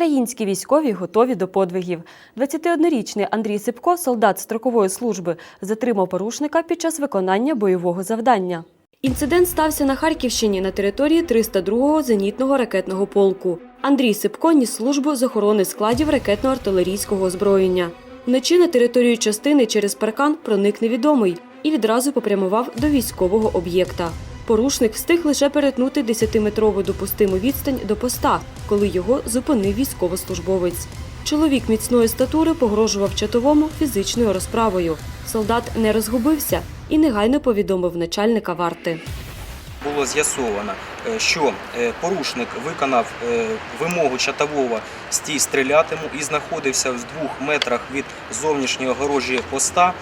Українські військові готові до подвигів. 21-річний Андрій Сипко, солдат строкової служби, затримав порушника під час виконання бойового завдання. Інцидент стався на Харківщині на території 302-го зенітного ракетного полку. Андрій Сипко ніс службу з охорони складів ракетно-артилерійського озброєння. Вночі на територію частини через паркан проник невідомий і відразу попрямував до військового об'єкта. Порушник встиг лише перетнути 10-метрову допустиму відстань до поста, коли його зупинив військовослужбовець. Чоловік міцної статури погрожував чатовому фізичною розправою. Солдат не розгубився і негайно повідомив начальника варти. було з'ясовано, е, що е, порушник виконав е, вимогу чатового стій стрілятиму і знаходився в двох метрах від зовнішньої огорожі поста.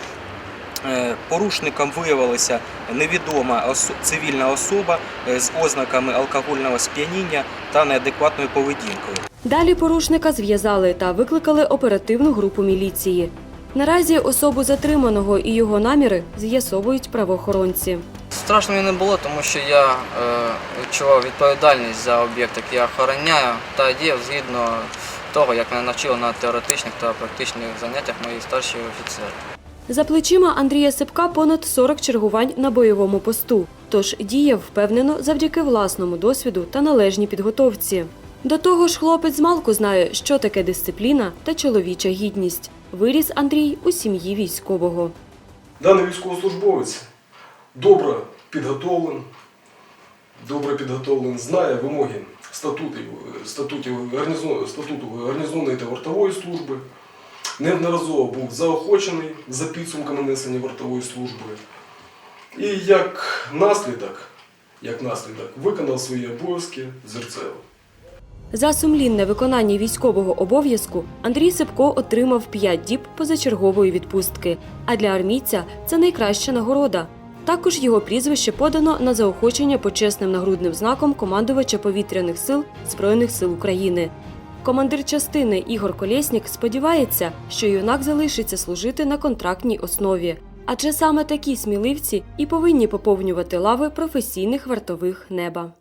Е, Порушником виявилася невідома цивільна особа е, з ознаками алкогольного сп'яніння та неадекватною поведінкою. Далі порушника зв'язали та викликали оперативну групу міліції. Наразі особу затриманого і його наміри з'ясовують правоохоронці. Страшно мені не було, тому що я е, відчував відповідальність за об'єкт, який я охороняю, та діяв згідно того, як мене навчили на теоретичних та практичних заняттях мої старші офіцери. За плечима Андрія Сипка понад 40 чергувань на бойовому посту, тож діяв впевнено завдяки власному досвіду та належній підготовці. До того ж, хлопець змалку знає, що таке дисципліна та чоловіча гідність. Виріс Андрій у сім'ї військового. Даний військовослужбовець добре підготовлений, добре підготовлений, знає вимоги статутів, статутів статуту гарнізонної та вартової служби. Неодноразово був заохочений за підсумками несення вартової служби. І як наслідок, як наслідок виконав свої обов'язки зерцево. За сумлінне виконання військового обов'язку Андрій Сипко отримав 5 діб позачергової відпустки. А для армійця це найкраща нагорода. Також його прізвище подано на заохочення почесним нагрудним знаком командувача повітряних сил Збройних сил України. Командир частини Ігор Колєснік сподівається, що юнак залишиться служити на контрактній основі. Адже саме такі сміливці і повинні поповнювати лави професійних вартових неба.